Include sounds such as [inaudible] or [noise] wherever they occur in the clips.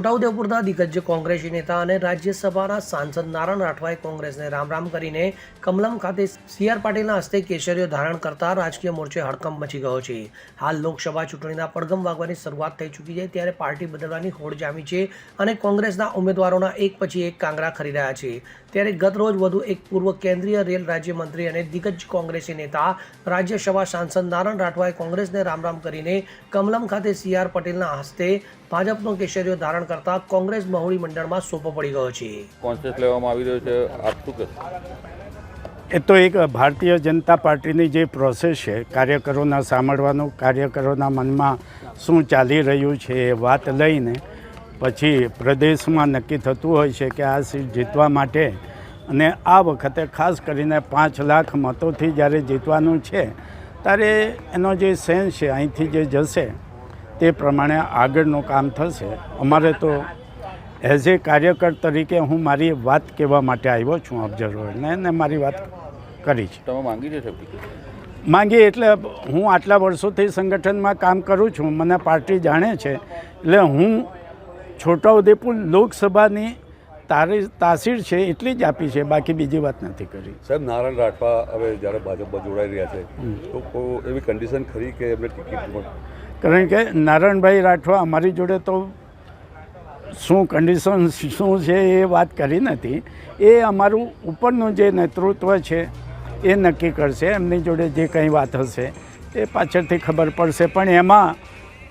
છોટાઉદેપુરના દિગ્ગજ કોંગ્રેસી નેતા અને રાજ્યસભાના સાંસદ નારાયણ રાઠવાએ કોંગ્રેસને રામ રામ કરીને કમલમ ખાતે સી આર પાટીલના હસ્તે કેસરીઓ ધારણ કરતા રાજકીય મોરચે હડકંપ મચી ગયો છે. હાલ લોકસભા ચૂંટણીના પડઘમ વાગવાની શરૂઆત થઈ ચૂકી છે ત્યારે પાર્ટી બદલવાની હોડ જામી છે અને કોંગ્રેસના ઉમેદવારોના એક પછી એક કાંગરા ખરી રહ્યા છે. ત્યારે ગત રોજ વધુ એક પૂર્વ કેન્દ્રીય રેલ રાજ્યમંત્રી અને દિગ્ગજ કોંગ્રેસી નેતા, રાજ્યસભા સાંસદ નારાયણ રાઠવાએ કોંગ્રેસને રામ રામ કરીને કમલમ ખાતે સી આર પટેલના હસ્તે ભાજપનો કેસરીઓ ધારણ કરતા કોંગ્રેસ મહુડી મંડળમાં સોપો પડી ગયો છે. કોન્શિયસ લેવામાં આવી રહ્યો છે. આપ શું કહેશો? એ તો એક ભારતીય જનતા પાર્ટીની જે પ્રોસેસ છે કાર્યકરોના સાંભળવાનું કાર્યકરોના મનમાં શું ચાલી રહ્યું છે એ વાત લઈને પછી પ્રદેશમાં નક્કી થતું હોય છે કે આ સીટ જીતવા માટે અને આ વખતે ખાસ કરીને પાંચ લાખ મતોથી જ્યારે જીતવાનું છે ત્યારે એનો જે સેન્સ છે અહીંથી જે જશે તે પ્રમાણે આગળનું કામ થશે. અમારે તો એઝ એ કાર્યકર તરીકે હું મારી વાત કહેવા માટે આવ્યો છું ઓબ્ઝર્વરને એને મારી વાત કરી છે. તમે માંગી છે માંગી એટલે હું આટલા વર્ષોથી સંગઠનમાં કામ કરું છું મને પાર્ટી જાણે છે. એટલે હું છોટાઉદેપુર લોકસભાની તારી તાસીર છે એટલી જ આપી છે બાકી બીજી વાત નથી કરી. સાહેબ નારાયણ રાઠવા હવે જ્યારે ભાજપમાં જોડાઈ રહ્યા છે તો એવી કન્ડિશન ખરી કે એમને ટિકિટ કારણ કે નારાયણભાઈ રાઠવા અમારી જોડે તો શું કન્ડિશન શું છે એ વાત કરી નથી. એ અમારું ઉપરનું જે નેતૃત્વ છે, એ નક્કી કરશે, એમની જોડે જે કંઈ વાત હશે, એ પાછળથી ખબર પડશે. પણ એમાં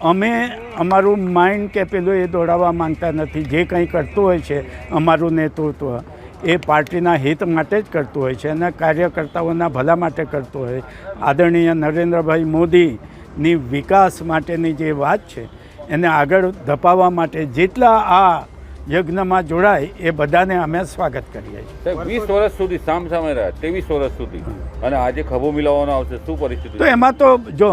અમે અમારું માઇન્ડ કે પેલું એ દોડાવવા માંગતા નથી. જે કંઈ કરતું હોય છે, અમારું નેતૃત્વ એ પાર્ટીના હિત માટે જ કરતું હોય છે અને કાર્યકર્તાઓના ભલા માટે કરતું હોય. આદરણીય નરેન્દ્રભાઈ મોદીની વિકાસ માટેની જે વાત છે એને આગળ ધપાવવા માટે જેટલા આ યજ્ઞમાં જોડાય એ બધાને અમે સ્વાગત કરીએ છીએ. વીસ વર્ષ સુધી સામ સામે રહ્યા ત્રેવીસ વર્ષ સુધી. અને આજે ખભો મિલાવવાનો આવશે શું પરિસ્થિતિ? તો એમાં તો જો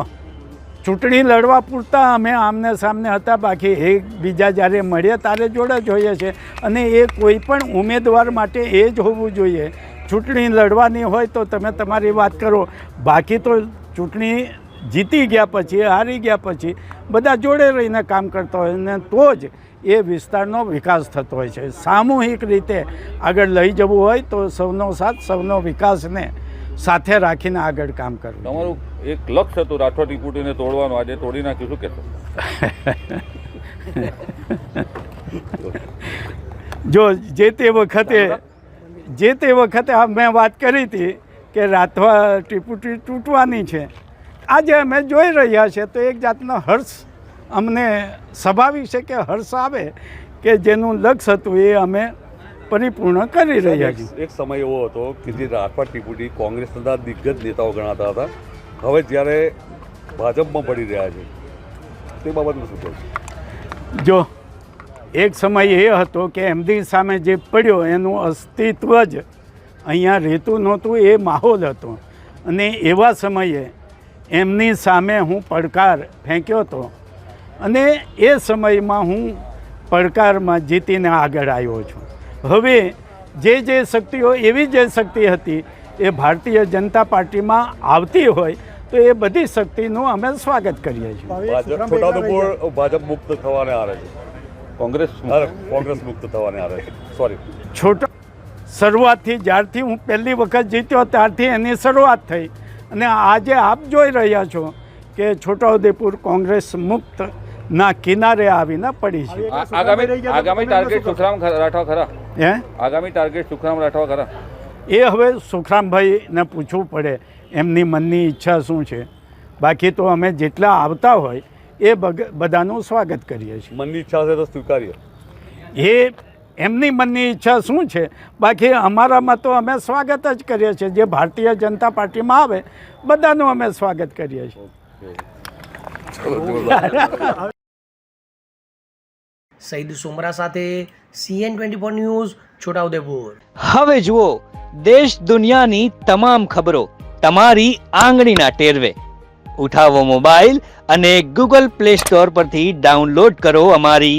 ચૂંટણી લડવા પૂરતા અમે આમને સામને હતા બાકી એકબીજા જ્યારે મળ્યા ત્યારે જોડે જોઈએ છે અને એ કોઈ પણ ઉમેદવાર માટે એ જ હોવું જોઈએ. ચૂંટણી લડવાની હોય તો તમે તમારી વાત કરો. બાકી તો ચૂંટણી જીતી ગયા પછી હારી ગયા પછી બધા જોડે રહીને કામ કરતા હોય ને તો જ એ વિસ્તારનો વિકાસ થતો હોય છે. સામૂહિક રીતે આગળ લઈ જવું હોય તો સૌનો સાથ સૌનો વિકાસને સાથે રાખીને આગળ કામ કરવું તમારું એક લક્ષ્ય હતું રાઠોડ ટીપુટીને તોડવાનું. આજે તોડી નાખ્યું. શું કહેશો? [laughs] જો જે તે વખતે જે તે વખતે મેં વાત કરી હતી કે રાઠવા ટીપુટી તૂટવાની છે આજે અમે જોઈ રહ્યા છે તો એક જાતનો હર્ષ અમને સ્વાભાવિક છે કે હર્ષ આવે કે જેનું લક્ષ્ય હતું એ અમે પરિપૂર્ણ કરી રહ્યા છીએ. એક સમય એવો હતો કે જે રાઠવા ટીપુટી કોંગ્રેસના દિગ્ગજ નેતાઓ ગણાતા હતા. હવે જ્યારે ભાજપમાં પડી રહ્યા છે તે બાબતમાં શું કહું જો એક સમય એ હતો કે એમડી સામે જે પડ્યો એનું અસ્તિત્વ જ અહીંયા રહેતું નહોતું એ માહોલ હતો. અને એવા સમયે એમની સામે હું પડકાર ફેંક્યો હતો. અને એ સમયમાં હું પડકારમાં જીતીને આગળ આવ્યો છું. હવે જે જે શક્તિઓ એવી જે શક્તિ હતી એ ભારતીય જનતા પાર્ટીમાં આવતી હોય તો એ બધી શક્તિનું અમે સ્વાગત કરીએ છીએ. ભાજપ મુક્ત થવાને આરે છે. કોંગ્રેસ કોંગ્રેસ મુક્ત થવાને આરે છે. સોરી છોટા શરૂઆતથી જ્યારથી હું પહેલી વખત જીત્યો ત્યારથી એની શરૂઆત થઈ. અને આજે આપ જોઈ રહ્યા છો કે છોટાઉદેપુર કોંગ્રેસ મુક્ત ના કિનારે આવીને પડી છે. આગામી આગામી ટાર્ગેટ સુખરામ રાઠવા ખરા. હે? આગામી ટાર્ગેટ સુખરામ રાઠવા ખરા. એ હવે સુખરામભાઈને પૂછવું પડે. એમની મનની ઈચ્છા શું છે? બાકી તો અમે જેટલા આવતા હોય એ બગ- બધાનું સ્વાગત કરીએ છીએ. મનની ઈચ્છા હશે તો સ્વીકારીએ. એ એમની મનની ઈચ્છા શું છે? બાકી અમારામાં તો અમે સ્વાગત જ કરીએ છીએ. જે ભારતીય જનતા પાર્ટીમાં આવે બધાનું અમે સ્વાગત કરીએ છીએ. સઈદ સુમરા સાથે CN twenty four news Chhotaudepur. હવે જુઓ દેશ દુનિયાની તમામ ખબરો તમારી આંગળીના ટેરવે. ઉઠાવો મોબાઈલ અને ગૂગલ પ્લે સ્ટોર પરથી ડાઉનલોડ કરો અમારી